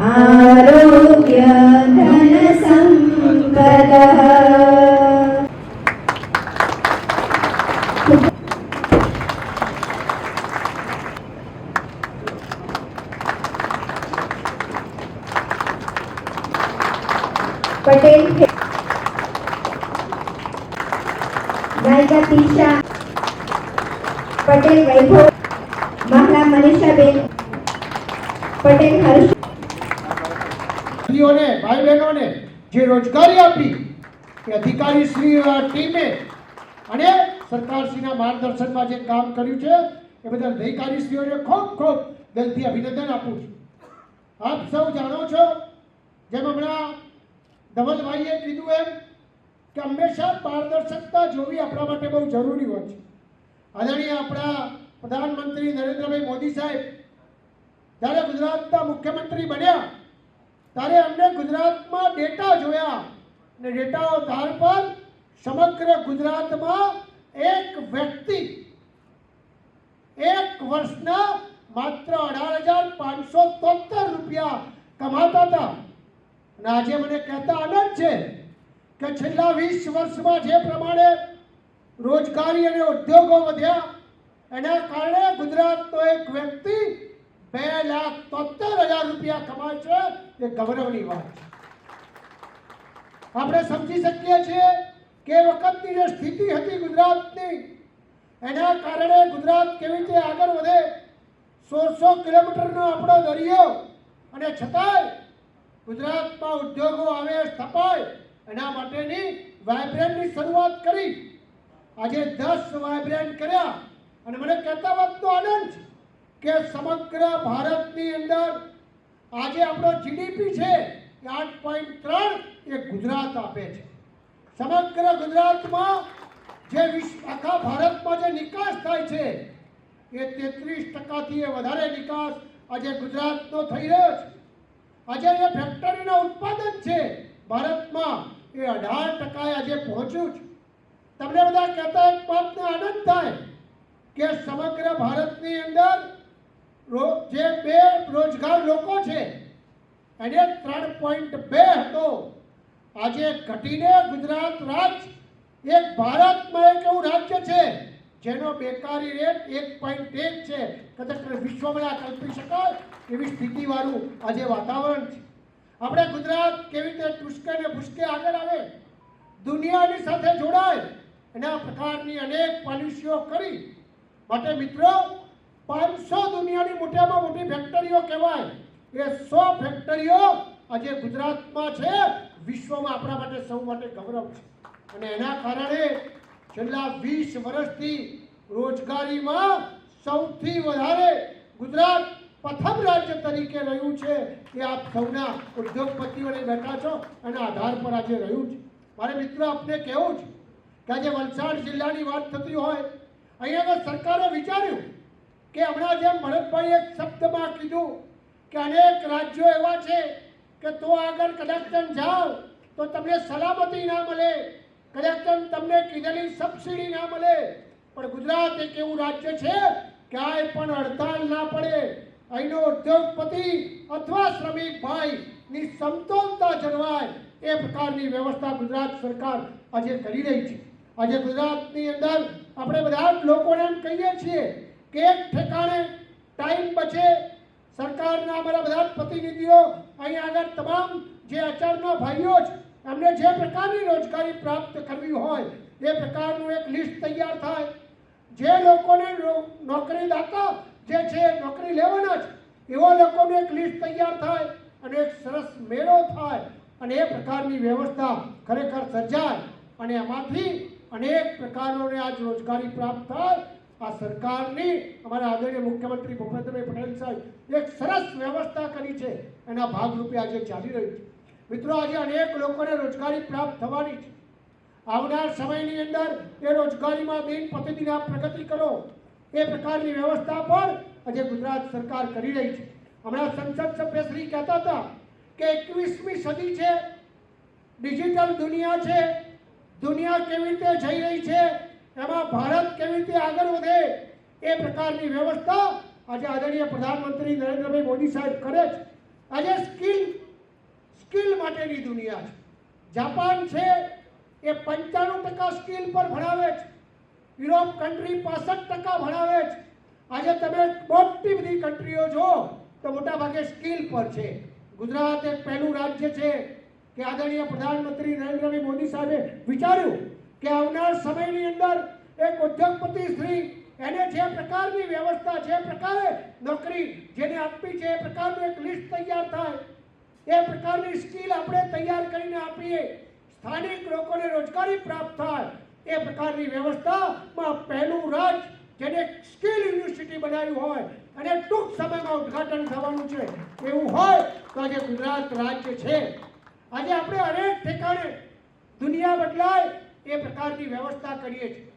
आरोग्य पटेल गायिका तीशा पटेल वैभव महिला मनीषाबेन पटेल हर्ष સ્ત્રીઓને ભાઈ બહેનોને જે રોજગારી આપી, એ અધિકારી શ્રી ટીમે અને સરકારશ્રીના માર્ગદર્શનમાં જે કામ કર્યું છે, એ બદલ અધિકારી શ્રીઓને ખૂબ ખૂબ દિલથી અભિનંદન આપું છું. આપ સૌ જાણો છો, જેમ હમણાં ધવલભાઈએ કીધું એમ કે હંમેશા પારદર્શકતા જોવી આપણા માટે બહુ જરૂરી હોય છે. આદરણીય આપણા પ્રધાનમંત્રી નરેન્દ્રભાઈ મોદી સાહેબ, જ્યારે ગુજરાતના મુખ્યમંત્રી બન્યા ત્યારે અમને ગુજરાતમાં ડેટા જોયા અને ડેટા આધાર પર સમગ્ર ગુજરાતમાં એક વ્યક્તિ એક વર્ષના માત્ર અઢાર હજાર પાંચસો તોતેર રૂપિયા કમાતા હતા. અને આજે મને કહેતા આનંદ છે કે છેલ્લા વીસ વર્ષમાં જે પ્રમાણે રોજગારી અને ઉદ્યોગો વધ્યા, એના કારણે ગુજરાતનો એક વ્યક્તિ બે લાખ રૂપિયા કમાય છે એ ગૌરવની વાત છે. આપણે સમજી શકીએ છીએ કે વખતની જે સ્થિતિ હતી ગુજરાતની, એના કારણે ગુજરાત કેવી રીતે આગળ વધે, સોળસો કિલોમીટરનો આપણો દરિયો, અને છતાંય ગુજરાતમાં ઉદ્યોગો આવે, સ્થપાય, એના માટેની વાઇબ્રન્ટની શરૂઆત કરી. આજે દસ વાઇબ્રન્ટ કર્યા, અને મને કહેતા વાતનો આનંદ છે કે સમગ્ર ભારતની અંદર આજે આપણો જીડીપી છે આઠ પોઈન્ટ ત્રણ એ ગુજરાત આપે છે. સમગ્ર ગુજરાતમાં જે વિશ્વ, આખા ભારતમાં જે નિકાસ થાય છે, એ તેત્રીસ ટકાથી એ વધારે નિકાસ આજે ગુજરાતનો થઈ રહ્યો છે. આજે જે ફેક્ટરીના ઉત્પાદન છે, ભારતમાં એ અઢાર ટકાએ આજે પહોંચ્યું છે. તમને બધા કહેતા એક વાતને આનંદ થાય કે સમગ્ર ભારતની અંદર જે બે રોજગાર લોકો છે, એને ત્રણ પોઈન્ટ બે હતો. આજે ઘટીને ગુજરાત રાજ્ય એક ભારતમાં એક એવું રાજ્ય છે, જેનો બેકારી રેટ એક પોઈન્ટ એક છે. કદાચ વિશ્વમાં આ કલ્પી શકાય એવી સ્થિતિવાળું આજે વાતાવરણ છે. આપણે ગુજરાત કેવી રીતે ટુસકે ને ભૂસકે આગળ આવે, દુનિયાની સાથે જોડાય એના પ્રકારની અનેક પોલિસીઓ કરી. માટે મિત્રો દુનિયાની મોટામાં મોટી ફેક્ટરીઓ કહેવાય. એ સો ફેક્ટરીઓ આજે ગુજરાતમાં છે. વિશ્વમાં આપણા માટે સૌ માટે ગૌરવ છે. અને એના કારણે છેલ્લા વીસ વર્ષથી રોજગારીમાં સૌથી વધારે ગુજરાત પ્રથમ રાજ્ય તરીકે રહ્યું છે. એ આપ સૌના ઉદ્યોગપતિઓને બેઠા છો અને આધાર પર આજે રહ્યું છે. મારે મિત્રો આપને કહેવું છે કે આજે વલસાડ જિલ્લાની વાત થતી હોય. અહીંયા સરકારે વિચાર્યું કે હમણાં જેમ ભરતભાઈ એક શબ્દમાં કીધું કે અનેક રાજ્યો એવા છે કે તો આગળ કદાચ જાઓ, તો તમને સલામતી ના મળે. કદાચ તમને કીધેલી સબસિડી ના મળે. પણ ગુજરાત એક એવું રાજ્ય છે, ક્યાંય પણ હડતાલ ના પડે. અહીંનો ઉદ્યોગપતિ અથવા શ્રમિક ભાઈ ની સમતોલતા જળવાય એ પ્રકારની વ્યવસ્થા ગુજરાત સરકાર આજે કરી રહી છે. આજે ગુજરાતની અંદર આપણે બધા લોકોને એમ કહીએ છીએ કે એક ઠેકાણે ટાઈમ બચે, સરકારના અમારા બધા પ્રતિનિધિઓ અહીંયા આગળ તમામ જે અચારના ભાઈઓ છે એમને જે પ્રકારની રોજગારી પ્રાપ્ત કરવી હોય, એ પ્રકારનું એક લિસ્ટ તૈયાર થાય. જે લોકોને નોકરીદાતા જે છે, નોકરી લેવાના છે એવા લોકોનું એક લિસ્ટ તૈયાર થાય અને એક સરસ મેળો થાય અને એ પ્રકારની વ્યવસ્થા ખરેખર સર્જાય અને એમાંથી અનેક પ્રકારોને આજ રોજગારી પ્રાપ્ત થાય આ સરકારની અમારા આદરણીય મુખ્યમંત્રી ભૂપેન્દ્રભાઈ પટેલ સાહેબ એક સરસ વ્યવસ્થા કરી છે. એના ભાગરૂપે આજે ચાલી રહ્યું છે. મિત્રો, આજે અનેક લોકોને રોજગારી પ્રાપ્ત થવાની છે. આવનાર સમયની અંદર એ રોજગારીમાં દિન પ્રતિદિન આપ પ્રગતિ કરો. એ પ્રકારની વ્યવસ્થા પણ આજે ગુજરાત સરકાર કરી રહી છે. હમણાં સંસદ સભ્ય શ્રી કહેતા હતા કે એકવીસમી સદી છે. ડિજિટલ દુનિયા છે. દુનિયા કેવી રીતે જઈ રહી છે? એમાં ભારત કેવી રીતે આગળ વધે એ પ્રકારની વ્યવસ્થા આજે આદરણીય પ્રધાનમંત્રી નરેન્દ્રભાઈ મોદી સાહેબ કરે છે. આજે સ્કિલ સ્કિલ માટેની દુનિયા છે. જાપાન છે એ પંચાણું ટકા સ્કિલ પર ભણાવે છે. યુરોપ કન્ટ્રી પાસઠ ટકા ભણાવે છે. આજે તમે મોટી બધી કન્ટ્રીઓ જો તો મોટાભાગે સ્કિલ પર છે. ગુજરાત એક પહેલું રાજ્ય છે કે આદરણીય પ્રધાનમંત્રી નરેન્દ્રભાઈ મોદી સાહેબે વિચાર્યું કે આવનાર સમયની અંદર એક ઉદ્યોગપતિ શ્રી એને જે પ્રકારની વ્યવસ્થા, જે પ્રકારે નોકરી જેને આપવી છે, એ પ્રકારનું એક લિસ્ટ તૈયાર થાય, એ પ્રકારની સ્કિલ આપણે તૈયાર કરીને આપીએ, સ્થાનિક લોકોને રોજગારી પ્રાપ્ત થાય, એ પ્રકારની વ્યવસ્થામાં પહેલું રાજ જેને સ્કિલ યુનિવર્સિટી બનાવ્યું હોય અને ટૂંક સમયમાં ઉદ્ઘાટન થવાનું છે. એવું હોય તો આજે ગુજરાત રાજ્ય છે. આજે આપણે અનેક ઠેકાણે દુનિયા બદલાય એ પ્રકારની વ્યવસ્થા કરીએ છીએ.